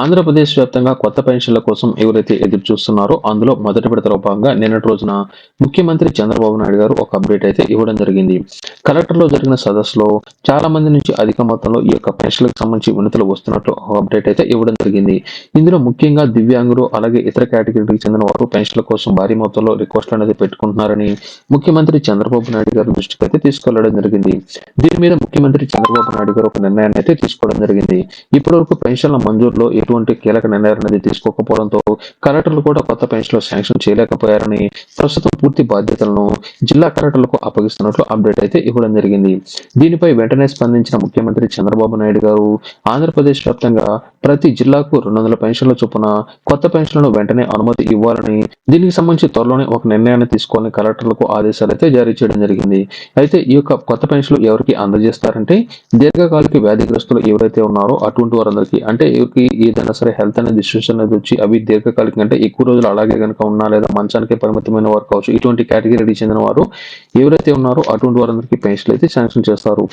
ఆంధ్రప్రదేశ్ వ్యాప్తంగా కొత్త పెన్షన్ల కోసం ఎవరైతే ఎదురు చూస్తున్నారో అందులో మొదటి విడతలో భాగంగా నిన్నటి రోజున ముఖ్యమంత్రి చంద్రబాబు నాయుడు గారు ఒక అప్డేట్ అయితే ఇవ్వడం జరిగింది. కలెక్టర్లో జరిగిన సదస్సులో చాలా మంది నుంచి అధిక మొత్తంలో ఈ యొక్క పెన్షన్లకు సంబంధించి వినతులు వస్తున్నట్లు అప్డేట్ అయితే ఇవ్వడం జరిగింది. ఇందులో ముఖ్యంగా దివ్యాంగులు అలాగే ఇతర కేటగిరీకి చెందిన వారు పెన్షన్ల కోసం భారీ మొత్తంలో రిక్వెస్ట్ అనేది పెట్టుకుంటున్నారని ముఖ్యమంత్రి చంద్రబాబు నాయుడు గారి దృష్టికి అయితే తీసుకెళ్ళడం జరిగింది. దీని మీద ముఖ్యమంత్రి చంద్రబాబు నాయుడు గారు ఒక నిర్ణయాన్ని అయితే తీసుకోవడం జరిగింది. ఇప్పటివరకు పెన్షన్ల మంజూరులో ఎటువంటి కీలక నిర్ణయం అనేది తీసుకోకపోవడంతో కలెక్టర్లు కూడా కొత్త పెన్షన్లు శాంక్షన్ చేయలేకపోయారని ప్రస్తుతం పూర్తి బాధ్యతలను జిల్లా కలెక్టర్లకు అప్పగిస్తున్నట్లు అప్డేట్ అయితే ఇవ్వడం జరిగింది. దీనిపై వెంటనే స్పందించిన ముఖ్యమంత్రి చంద్రబాబు నాయుడు గారు ఆంధ్రప్రదేశ్ వ్యాప్తంగా ప్రతి జిల్లాకు రెండు వందల పెన్షన్ల చొప్పున కొత్త పెన్షన్లను వెంటనే అనుమతి ఇవ్వాలని దీనికి సంబంధించి త్వరలోనే ఒక నిర్ణయాన్ని తీసుకోవాలని కలెక్టర్లకు ఆదేశాలు అయితే జారీ చేయడం జరిగింది. అయితే ఈ యొక్క కొత్త పెన్షన్లు ఎవరికి అందజేస్తారంటే దీర్ఘకాలిక వ్యాధిగ్రస్తులు ఎవరైతే ఉన్నారో అటువంటి వారందరికీ అంటే ఈ ఏదైనా సరే హెల్త్ అనేది ఇష్యూస్ అనేది వచ్చి అవి దీర్ఘకాలికంగా అంటే ఎక్కువ రోజులు అలాగే కనుక ఉన్నా లేదా మంచానికే పరిమితమైన వారు కావచ్చు. ఇటువంటి కేటగిరీకి చెందిన వారు ఎవరైతే ఉన్నారో అటువంటి వారందరికీ పెన్షన్లు అయితే శాంక్షన్ చేస్తారు.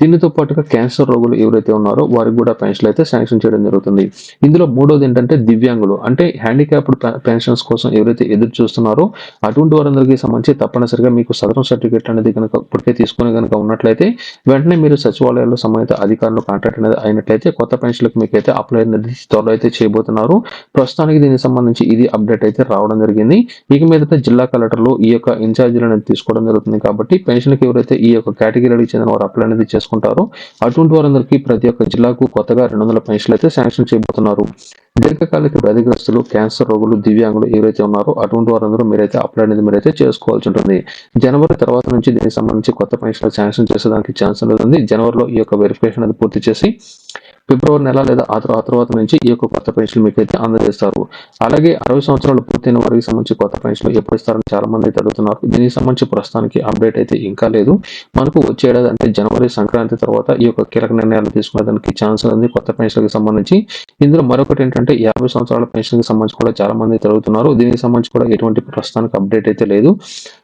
దీనితో పాటుగా క్యాన్సర్ రోగులు ఎవరైతే ఉన్నారో వారికి కూడా పెన్షన్లు అయితే శాంక్షన్ చేయడం జరుగుతుంది. ఇందులో మూడోది ఏంటంటే దివ్యాంగులు. అంటే హ్యాండిక్యాప్డ్ పెన్షన్స్ కోసం ఎవరైతే ఎదురు చూస్తున్నారో అటువంటి వారందరికీ సంబంధించి తప్పనిసరిగా మీకు సదరం సర్టిఫికేట్ అనేది కనుక ఇప్పటికే తీసుకుని కనుక ఉన్నట్లయితే వెంటనే మీరు సచివాలయాల్లో సంబంధిత అధికారులు కాంటాక్ట్ అనేది అయినట్లయితే కొత్త పెన్షన్లకు మీకు అయితే అప్లై అనేది త్వరలో అయితే చేయబోతున్నారు. ప్రస్తుతానికి దీనికి సంబంధించి ఇది అప్డేట్ అయితే రావడం జరిగింది. ఇక మీదట జిల్లా కలెక్టర్లు ఈ యొక్క ఇన్ఛార్జీలు అనేది తీసుకోవడం జరుగుతుంది కాబట్టి పెన్షన్కి ఎవరైతే ఈ యొక్క కేటగిరీకి చెందిన వారు అప్లై అనేది చేసుకుంటారో అటువంటి వారందరికీ ప్రతి ఒక్క జిల్లాకు కొత్తగా రెండు వందల పెన్షన్లు అయితే శాంక్షన్ చేయబోతున్నారు. దీర్ఘకాలిక వ్యాధిగ్రస్తులు క్యాన్సర్ రోగులు దివ్యాంగులు ఎవరైతే ఉన్నారో అటువంటి వారందరూ మీరైతే అప్లై అనేది మీరైతే చేసుకోవాల్సి ఉంటుంది. జనవరి తర్వాత నుంచి దీనికి సంబంధించి కొత్త పెన్షన్లు శాంక్షన్ చేసేదానికి ఛాన్స్ ఉంటుంది జనవరిలో ఈ యొక్క వెరిఫికేషన్ అది పూర్తి చేసి ఫిబ్రవరి నెల లేదా ఆ తర్వాత నుంచి ఈ యొక్క కొత్త పెన్షన్ మీకు అయితే అందజేస్తారు. అలాగే అరవై సంవత్సరాలు పూర్తయిన వారికి సంబంధించి కొత్త పెన్షన్లు ఎప్పుడు ఇస్తారని చాలా మంది అయితే అడుగుతున్నారు. దీనికి సంబంధించి ప్రస్తుతానికి అప్డేట్ అయితే ఇంకా లేదు. మనకు వచ్చే ఏడాది అంటే జనవరి సంక్రాంతి తర్వాత ఈ యొక్క కీలక నిర్ణయాలు తీసుకునేదానికి ఛాన్స్ ఉంది కొత్త పెన్షన్కి సంబంధించి. ఇందులో మరొకటి ఏంటంటే యాభై సంవత్సరాల పెన్షన్కి సంబంధించి కూడా చాలా మంది అయితే అడుగుతున్నారు. దీనికి సంబంధించి కూడా ఎటువంటి ప్రస్తుతానికి అప్డేట్ అయితే లేదు.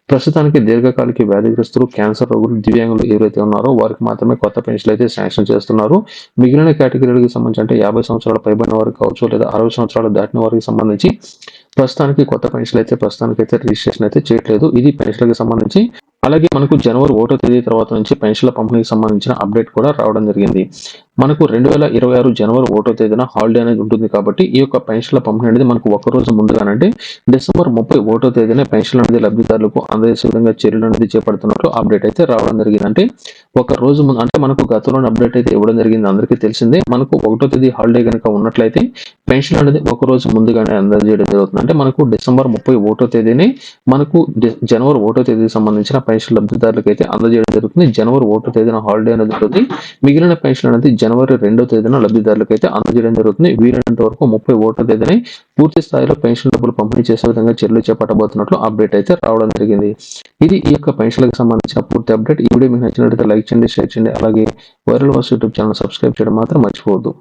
ప్రస్తుతానికి దీర్ఘకాలిక వ్యాధిగ్రస్తులు క్యాన్సర్ రోగులు దివ్యాంగులు ఎవరైతే ఉన్నారో వారికి మాత్రమే కొత్త పెన్షన్లు అయితే శాంక్షన్ చేస్తున్నారు. మిగిలిన కేటగిరీలకు సంబంధించి అంటే యాభై సంవత్సరాల పైబడిన వారికి కావచ్చు లేదా అరవై సంవత్సరాలు దాటిన వారికి సంబంధించి ప్రస్తుతానికి కొత్త పెన్షన్లు అయితే ప్రస్తుతానికి అయితే రిజిస్ట్రేషన్ అయితే చేయట్లేదు. ఇది పెన్షన్లకు సంబంధించి అలాగే మనకు జనవరి ఒకటో తేదీ తర్వాత నుంచి పెన్షన్ల పంపిణీకి సంబంధించిన అప్డేట్ కూడా రావడం జరిగింది. మనకు రెండు వేల ఇరవై ఆరు జనవరి ఒకటో తేదీన హాలిడే అనేది ఉంటుంది కాబట్టి ఈ యొక్క పెన్షన్ల పంపిణీ అనేది మనకు ఒక రోజు ముందుగానంటే డిసెంబర్ ముప్పై ఒకటో తేదీన పెన్షన్ అనేది లబ్ధిదారులకు అందజేసే విధంగా చర్యలు అనేది చేపడుతున్నట్టు అప్డేట్ అయితే రావడం జరిగింది. అంటే ఒక రోజు ముందు అంటే మనకు గతంలోని అప్డేట్ అయితే ఇవ్వడం జరిగింది. అందరికీ తెలిసిందే మనకు ఒకటో తేదీ హాలిడే కనుక ఉన్నట్లయితే పెన్షన్ అనేది ఒక రోజు ముందుగానే అందజేయడం జరుగుతుంది. అంటే మనకు డిసెంబర్ ముప్పై ఒకటో తేదీని మనకు జనవరి ఒకటో తేదీకి సంబంధించిన పెన్షన్ లబ్ధిదారులకు అయితే అందజేయడం జరుగుతుంది. జనవరి ఒకటో తేదీన హాలిడే అనేది ఉంటుంది. మిగిలిన పెన్షన్ అనేది జనవరి రెండో తేదీన లబ్ధిదారులకు అయితే అందజేయడం జరుగుతుంది. వీలైనంత వరకు ముప్పై ఒకటో తేదీని పూర్తి స్థాయిలో పెన్షన్ డబ్బులు పంపిణీ చేసే విధంగా చర్యలు చేపట్టబోతున్నట్లు అప్డేట్ అయితే రావడం జరిగింది. ఇది ఈ యొక్క పెన్షన్లకు సంబంధించిన పూర్తి అప్డేట్. ఈ వీడియో మీకు నచ్చినట్లయితే లైక్ చేయండి షేర్ చేయండి. అలాగే వైరల్ వాస్ యూట్యూబ్ ఛానల్ సబ్స్క్రైబ్ చేయడం మాత్రం మర్చిపోవద్దు.